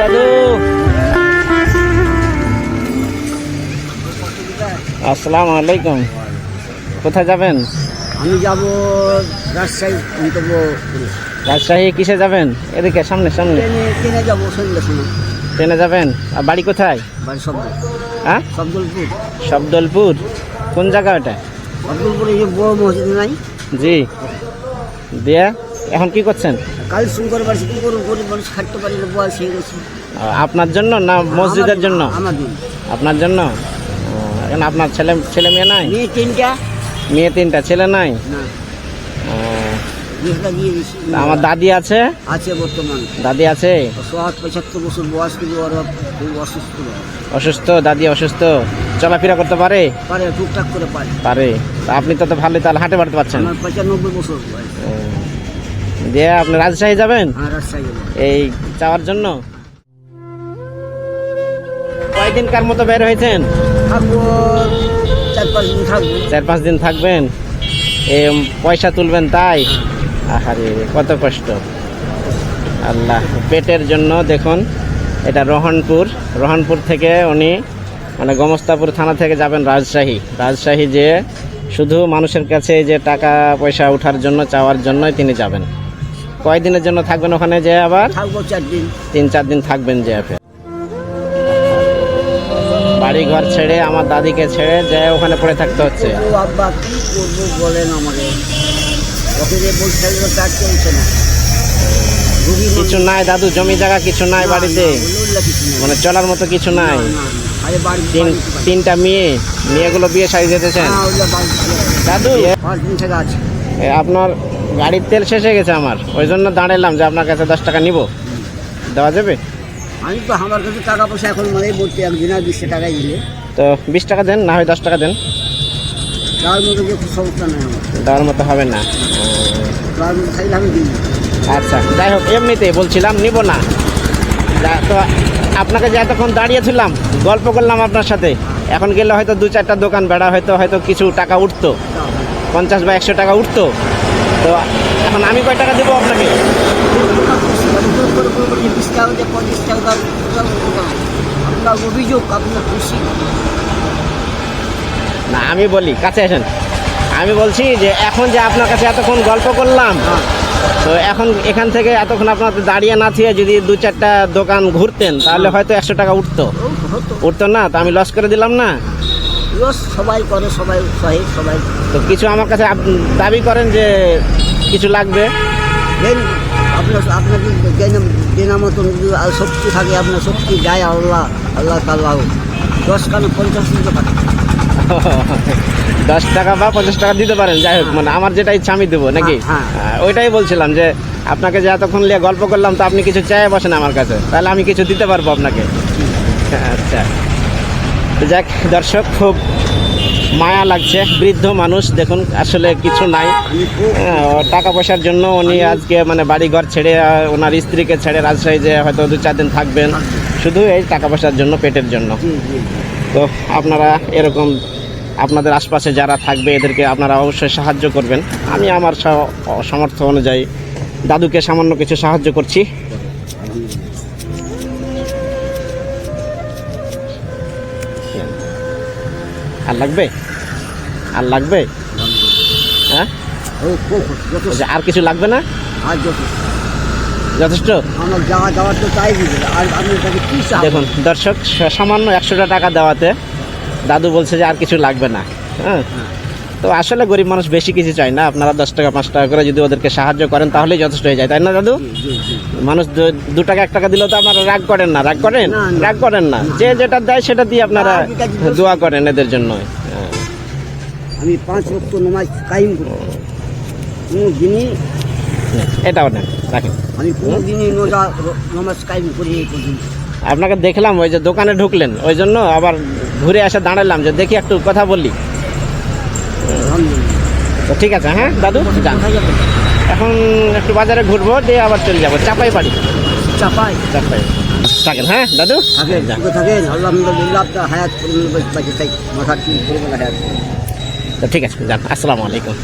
দাদু। আসসালামু আলাইকুম কোথায় যাবেন? আমি যাব রাজশাহী গন্তব্য রাজশাহী কিসে যাবেন? এদিকে সামনে সামনে। ট্রেনে ট্রেনে যাব সন্ধ্যে সময়। ট্রেনে যাবেন? আর বাড়ি কোথায়? বাড়ি শব্দ হ্যাঁ? শব্দলপুর শব্দলপুর। কোন জায়গা ওটা? শব্দলপুরে যে বড় মসজিদ নাই। জি। দিয়ে? এখন কি করছেন? কাল পারছি কি করুন গরিব মানুষ খাটতে পারি না বয়স হয়ে গেছে। আপনার জন্য না মসজিদের জন্য আমার জন্য। আপনার জন্য? এখন আপনার ছেলে ছেলে মেয়ে নাই? মেয়ে তিনটা। মেয়ে তিনটা ছেলে নাই? না। আমার দাদি আছে? আছে বর্তমান। দাদি আছে? ষাট পঁচাত্তর বছর বয়স কিন্তু অসুস্থ। অসুস্থ দাদি অসুস্থ? চলাফেরা করতে পারে? পারে টুকটাক করে পারে। পারে। আপনি তো তো ভালোই তাহলে হাঁটে বাড়তে পারছেন। পঁচানব্বই বছর বয়স। দিয়ে আপনি রাজশাহী যাবেন? হ্যাঁ এই যাওয়ার জন্য? কয়দিনকার মতো বের হয়েছেন? চার পাঁচ দিন থাকব। চার পাঁচ দিন থাকবেন? এ পয়সা তুলবেন তাই? আহারে কত কষ্ট। আল্লাহ পেটের জন্য দেখুন এটা রোহনপুর। রোহনপুর থেকে উনি মানে গমস্তাপুর থানা থেকে যাবেন রাজশাহী। রাজশাহী যে শুধু মানুষের কাছে যে টাকা পয়সা ওঠার জন্য চাওয়ার জন্যই তিনি যাবেন। কয়দিনের জন্য থাকবেন ওখানে যে আবার? থাকব চার দিন। তিন চার দিন থাকবেন যে বাড়ি ঘর ছেড়ে আমার দাদিকে ছেড়ে যে ওখানে পড়ে থাকতে হচ্ছে। আব্বা কি করব বলেন আমাকে? ওকে যে বসে তার চলছে না। কিছু নাই দাদু জমি জায়গা কিছু নাই বাড়িতে। মানে চলার মতো কিছু নাই। তিনটা মেয়ে মেয়েগুলো বিয়ে সারি যেতেছেন। দাদু। পাঁচ দিন থেকে আছে। আপনার গাড়ির তেল শেষ হয়ে গেছে আমার। ওই জন্য দাঁড়ালাম যে আপনার কাছে দশ টাকা নিব। দেওয়া যাবে? আমি তো আমার কাছে টাকা পয়সা এখন মানে বলতে একদিন আর বিশটা টাকা দিলে। তো বিশ টাকা দেন না হয় দশ টাকা দেন। তার মধ্যে যে সমস্যা নেই আমার। দেওয়ার মতো হবে না। তার মধ্যে খাইলে আমি দিই। আচ্ছা যাই হোক এমনিতে বলছিলাম নিব না। তো আপনাকে যে এতক্ষণ দাঁড়িয়েছিলাম গল্প করলাম আপনার সাথে। এখন গেলে হয়তো দু চারটা দোকান বেড়া হয়তো হয়তো কিছু টাকা উঠতো। পঞ্চাশ বা একশো টাকা উঠতো। তো এখন আমি কয় টাকা দেবো আপনাকে? না, আমি বলি, কাছে আসেন। আমি বলছি যে এখন যে আপনার কাছে এতক্ষণ গল্প করলাম, তো এখন এখান থেকে এতক্ষণ আপনার দাঁড়িয়ে না থিয়ে যদি দু চারটা দোকান ঘুরতেন, তাহলে হয়তো একশো টাকা উঠতো। উঠতো না, তো আমি লস করে দিলাম না। রোজ সবাই করে সবাই সহে সবাই। তো কিছু আমার কাছে দাবি করেন যে কিছু লাগবে? দেন আপনার আপনাকে দেন মতন শক্তি থাকে আপনার শক্তি যায় আল্লাহ আল্লাহ তাল্লাহ দশ কানে পঞ্চাশ দিতে পারে। দশ টাকা বা পঞ্চাশ টাকা দিতে পারেন যাই হোক মানে আমার যেটা ইচ্ছা আমি দেবো নাকি? হ্যাঁ, হ্যাঁ, ওইটাই বলছিলাম যে আপনাকে যে এতক্ষণ নিয়ে গল্প করলাম তো আপনি কিছু চাই বসেন আমার কাছে। তাহলে আমি কিছু দিতে পারব আপনাকে। আচ্ছা। যাক, দর্শক, খুব মায়া লাগছে। বৃদ্ধ মানুষ, দেখুন, আসলে কিছু নাই। টাকা পয়সার জন্য উনি আজকে মানে বাড়ি ঘর ছেড়ে ওনার স্ত্রীকে ছেড়ে রাজশাহী যে হয়তো দু চার দিন থাকবেন। শুধু এই টাকা পয়সার জন্য, পেটের জন্য। তো আপনারা এরকম, আপনাদের আশপাশে যারা থাকবে, এদেরকে আপনারা অবশ্যই সাহায্য করবেন। আমি আমার সামর্থ্য অনুযায়ী দাদুকে সামান্য কিছু সাহায্য করছি। আর লাগবে? আর লাগবে? হ্যাঁ? আর কিছু লাগবে না? আর যথেষ্ট। দেখুন দর্শক সামান্য একশোটা টাকা দেওয়াতে দাদু বলছে যে আর কিছু লাগবে না। হ্যাঁ। তো আসলে গরিব মানুষ বেশি কিছু চায় না। আপনারা দশ টাকা পাঁচ টাকা করে যদি ওদেরকে সাহায্য করেন তাহলেই যথেষ্ট হয়ে যায় তাই না দাদু? মানুষ দু- টাকা এক টাকা দিলেও তো আপনারা রাগ করেন না। রাগ করেন। রাগ করেন না। যে যেটা দেয় সেটা দিয়ে আপনারা দোয়া করেন এদের জন্য। আমি পাঁচ রক্ত নমাজ কায়েম করি। কোনো দিনই এটাও নেন রাখেন। আমি কোনো দিনই নোজা নমাজ কায়েম করি এই পর্যন্ত। আপনাকে দেখলাম ওই যে দোকানে ঢুকলেন ওই জন্য আবার ঘুরে এসে দাঁড়ালাম যে দেখি একটু কথা বললি তো ঠিক আছে হ্যাঁ দাদু? যান কোথায় এখন একটু বাজারে ঘুরবো দিয়ে আবার চলে যাব। চাপাই বাড়ি। চাপাই। চাপাই। থাকেন হ্যাঁ দাদু? থাকেন থাকেন আলহামদুলিল্লাহ হায়াত বাঁচে থাকি মাথার চুল তো ঠিক আছে যান আসসালামু আলাইকুম।